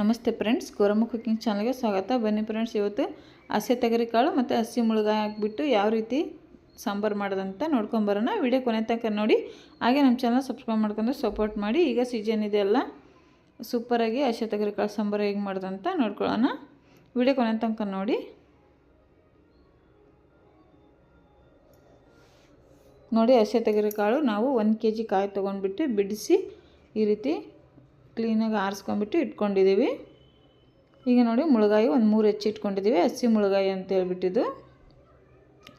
ನಮಸ್ತೆ friends, Goramma cooking ಚಾನಲ್ಗೆ ಸ್ವಾಗತ. ಬನ್ನಿ ಫ್ರೆಂಡ್ಸ್, ಇವತ್ತು ಹಸಿ ತೆಗರಿಕಾಳು ಮತ್ತು ಹಸಿ ಮುಳುಗಾಯಿ ಹಾಕ್ಬಿಟ್ಟು ಯಾವ ರೀತಿ ಸಾಂಬಾರು ಮಾಡೋದಂತ ನೋಡ್ಕೊಂಬರೋಣ ವಿಡಿಯೋ ಕೊನೆ ತನಕ ನೋಡಿ. ಹಾಗೆ ನಮ್ಮ ಚಾನಲ್ ಸಬ್ಸ್ಕ್ರೈಬ್ ಮಾಡ್ಕೊಂಡು ಸಪೋರ್ಟ್ ಮಾಡಿ. ಈಗ ಸೀಸನ್ ಇದೆಯಲ್ಲ ಸೂಪರಾಗಿ ಹಸಿ ತೆಗರಿಕಾಳು ಸಾಂಬಾರು ಹೇಗೆ ಮಾಡೋದಂತ ನೋಡ್ಕೊಳ್ಳೋಣ. ವಿಡಿಯೋ ಕೊನೆ ತನಕ ನೋಡಿ. ನೋಡಿ, ಹಸಿ ತೆಗರಿಕಾಳು ನಾವು ಒಂದು ಕೆ ಜಿ ಕಾಯಿ ತೊಗೊಂಡ್ಬಿಟ್ಟು ಬಿಡಿಸಿ ಈ ರೀತಿ ಕ್ಲೀನಾಗಿ ಆರಿಸ್ಕೊಂಬಿಟ್ಟು ಇಟ್ಕೊಂಡಿದ್ದೀವಿ ಈಗ ನೋಡಿ ಮುಳುಗಾಯಿ ಒಂದು ಮೂರು ಹೆಚ್ಚಿ ಇಟ್ಕೊಂಡಿದ್ದೀವಿ ಹಸಿ ಮುಳುಗಾಯಿ ಅಂತ ಹೇಳ್ಬಿಟ್ಟಿದ್ದು.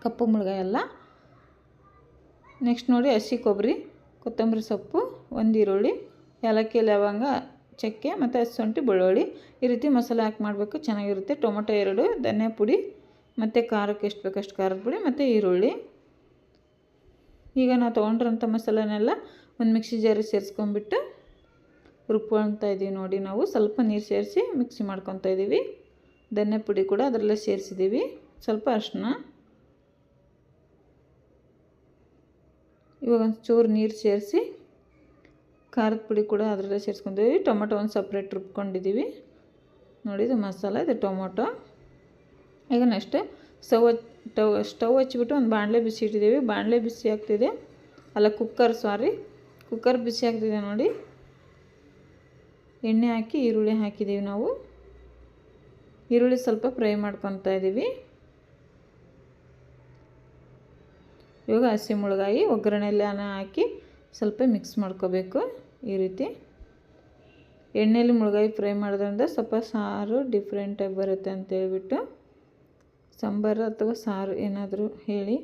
ಕಪ್ಪು ಮುಳುಗಾಯಿ ಅಲ್ಲ. ನೆಕ್ಸ್ಟ್ ನೋಡಿ ಹಸಿ ಕೊಬ್ಬರಿ ಕೊತ್ತಂಬರಿ ಸೊಪ್ಪು, ಒಂದು ಈರುಳ್ಳಿ, ಏಲಕ್ಕಿ, ಲವಂಗ, ಚಕ್ಕೆ ಮತ್ತು ಶುಂಠಿ, ಬೆಳ್ಳುಳ್ಳಿ. ಈ ರೀತಿ ಮಸಾಲೆ ಹಾಕಿ ಮಾಡಬೇಕು, ಚೆನ್ನಾಗಿರುತ್ತೆ. ಟೊಮೊಟೊ ಎರಡು, ಧನಿಯಾ ಪುಡಿ ಮತ್ತು ಖಾರಕ್ಕೆ ಎಷ್ಟು ಬೇಕಷ್ಟು ಖಾರದ ಪುಡಿ ಮತ್ತು ಈರುಳ್ಳಿ. ಈಗ ನಾವು ತೊಗೊಂಡ್ರಂಥ ಮಸಾಲೆನೆಲ್ಲ ಒಂದು ಮಿಕ್ಸಿ ಜಾರಿ ಸೇರಿಸ್ಕೊಂಡ್ಬಿಟ್ಟು ರುಬ್ಕೊಳ್ತಾ ಇದ್ದೀವಿ ನೋಡಿ ನಾವು. ಸ್ವಲ್ಪ ನೀರು ಸೇರಿಸಿ ಮಿಕ್ಸಿ ಮಾಡ್ಕೊತಾ ಇದ್ದೀವಿ. ಧನ್ಯ ಪುಡಿ ಕೂಡ ಅದರಲ್ಲೇ ಸೇರಿಸಿದ್ದೀವಿ. ಸ್ವಲ್ಪ ಅರ್ಶಿನ ಇವಾಗ ಒಂದು ಚೂರು ನೀರು ಸೇರಿಸಿ ಖಾರದ ಪುಡಿ ಕೂಡ ಅದರಲ್ಲೇ ಸೇರಿಸ್ಕೊಂಡಿದ್ದೀವಿ. ಟೊಮೊಟೊ ಒಂದು ಸಪ್ರೇಟ್ ರುಬ್ಕೊಂಡಿದ್ದೀವಿ. ನೋಡಿ ಇದು ಮಸಾಲ, ಇದು ಟೊಮೊಟೊ. ಈಗ ನೆಕ್ಸ್ಟ್ ಸ್ಟವ್ ಸ್ಟವ್ ಸ್ಟವ್ ಹಚ್ಚಿಬಿಟ್ಟು ಒಂದು ಬಾಣಲೆ ಬಿಸಿ ಇಟ್ಟಿದ್ದೀವಿ. ಬಾಣಲೆ ಬಿಸಿ ಆಗ್ತಿದೆ. ಅಲ್ಲ, ಕುಕ್ಕರ್, ಸಾರಿ. ಕುಕ್ಕರ್ ಬಿಸಿ ಆಗ್ತಿದೆ ನೋಡಿ. ಎಣ್ಣೆ ಹಾಕಿ, ಈರುಳ್ಳಿ ಹಾಕಿದ್ದೀವಿ ನಾವು. ಈರುಳ್ಳಿ ಸ್ವಲ್ಪ ಫ್ರೈ ಮಾಡ್ಕೊತಾ ಇದ್ದೀವಿ ಇವಾಗ ಹಸಿ ಮುಳುಗಾಯಿ ಒಗ್ಗರಣೆಲ್ಲ ಹಾಕಿ ಸ್ವಲ್ಪ ಮಿಕ್ಸ್ ಮಾಡ್ಕೋಬೇಕು ಈ ರೀತಿ. ಎಣ್ಣೆಯಲ್ಲಿ ಮುಳುಗಾಯಿ ಫ್ರೈ ಮಾಡೋದ್ರಿಂದ ಸ್ವಲ್ಪ ಸಾರು ಡಿಫ್ರೆಂಟಾಗಿ ಬರುತ್ತೆ ಅಂತೇಳ್ಬಿಟ್ಟು ಸಾಂಬಾರು ಅಥವಾ ಸಾರು ಏನಾದರೂ ಹೇಳಿ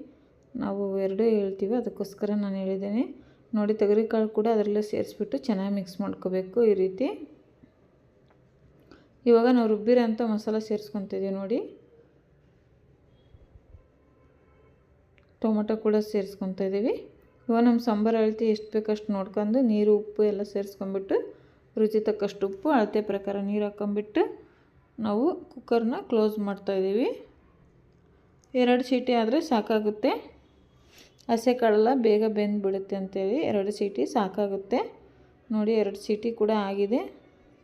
ನಾವು ಎರಡೂ ಹೇಳ್ತೀವಿ. ಅದಕ್ಕೋಸ್ಕರ ನಾನು ಹೇಳಿದ್ದೇನೆ. ನೋಡಿ ತೊಗರಿಕಾಳು ಕೂಡ ಅದರಲ್ಲೇ ಸೇರಿಸ್ಬಿಟ್ಟು ಚೆನ್ನಾಗಿ ಮಿಕ್ಸ್ ಮಾಡ್ಕೋಬೇಕು ಈ ರೀತಿ. ಇವಾಗ ನಾವು ರುಬ್ಬಿರೋಂಥ ಮಸಾಲ ಸೇರಿಸ್ಕೊತಿದ್ದೀವಿ ನೋಡಿ. ಟೊಮೊಟೊ ಕೂಡ ಸೇರಿಸ್ಕೊತಾ ಇದ್ದೀವಿ ಇವಾಗ ನಮ್ಮ ಸಾಂಬಾರು ಅಳತೆ ಎಷ್ಟು ಬೇಕಷ್ಟು ನೋಡ್ಕೊಂಡು ನೀರು, ಉಪ್ಪು ಎಲ್ಲ ಸೇರಿಸ್ಕೊಂಬಿಟ್ಟು ರುಚಿ ತಕ್ಕಷ್ಟು ಉಪ್ಪು, ಅಳತೆ ಪ್ರಕಾರ ನೀರು ಹಾಕೊಂಬಿಟ್ಟು ನಾವು ಕುಕ್ಕರ್ನ ಕ್ಲೋಸ್ ಮಾಡ್ತಾಯಿದ್ದೀವಿ ಎರಡು ಸೀಟಿ ಆದರೆ ಸಾಕಾಗುತ್ತೆ. ಹಸೆ ಕಾಳೆಲ್ಲ ಬೇಗ ಬೆಂದುಬಿಡುತ್ತೆ ಅಂತೇಳಿ ಎರಡು ಸೀಟಿ ಸಾಕಾಗುತ್ತೆ. ನೋಡಿ ಎರಡು ಸೀಟಿ ಕೂಡ ಆಗಿದೆ.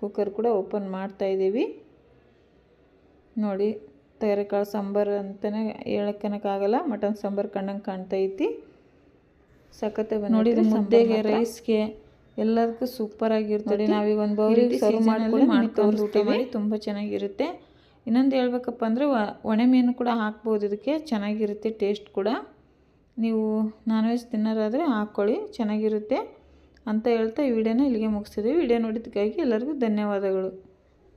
ಕುಕ್ಕರ್ ಕೂಡ ಓಪನ್ ಮಾಡ್ತಾಯಿದ್ದೀವಿ ನೋಡಿ ಕಾಳು ಸಾಂಬಾರು ಅಂತಲೇ ಹೇಳಕ್ಕನಕ್ಕಾಗಲ್ಲ ಮಟನ್ ಸಾಂಬಾರು ಕಂಡಂಗೆ ಕಾಣ್ತೈತಿ ಸಖತ್ತೆ ನೋಡಿ ಮುದ್ದೆಗೆ ರೈಸ್ಗೆ ಎಲ್ಲದಕ್ಕೂ ಸೂಪರಾಗಿರ್ತದೆ ನಾವೀಗ ಒಂದು ಬೌಲ್ ಸರ್ವ್ ಮಾಡ್ಕೊಂಡು ಮಾಡ್ಕೊಂಡು ಊಟ ಮಾಡಿ ತುಂಬ ಚೆನ್ನಾಗಿರುತ್ತೆ. ಇನ್ನೊಂದು ಹೇಳ್ಬೇಕಪ್ಪ ಅಂದರೆ ಒಣ ಮೀನು ಕೂಡ ಹಾಕ್ಬೋದು. ಇದಕ್ಕೆ ಚೆನ್ನಾಗಿರುತ್ತೆ ಟೇಸ್ಟ್ ಕೂಡ. ನೀವು ನಾನ್ ವೆಜ್ ತಿನ್ನೋರಾದರೆ ಹಾಕ್ಕೊಳ್ಳಿ, ಚೆನ್ನಾಗಿರುತ್ತೆ ಅಂತ ಹೇಳ್ತಾ ಈ ವಿಡಿಯೋನ ಇಲ್ಲಿಗೆ ಮುಗಿಸ್ತಿದ್ದೀವಿ ವಿಡಿಯೋ ನೋಡಿದ್ದಕ್ಕಾಗಿ ಎಲ್ಲರಿಗೂ ಧನ್ಯವಾದಗಳು.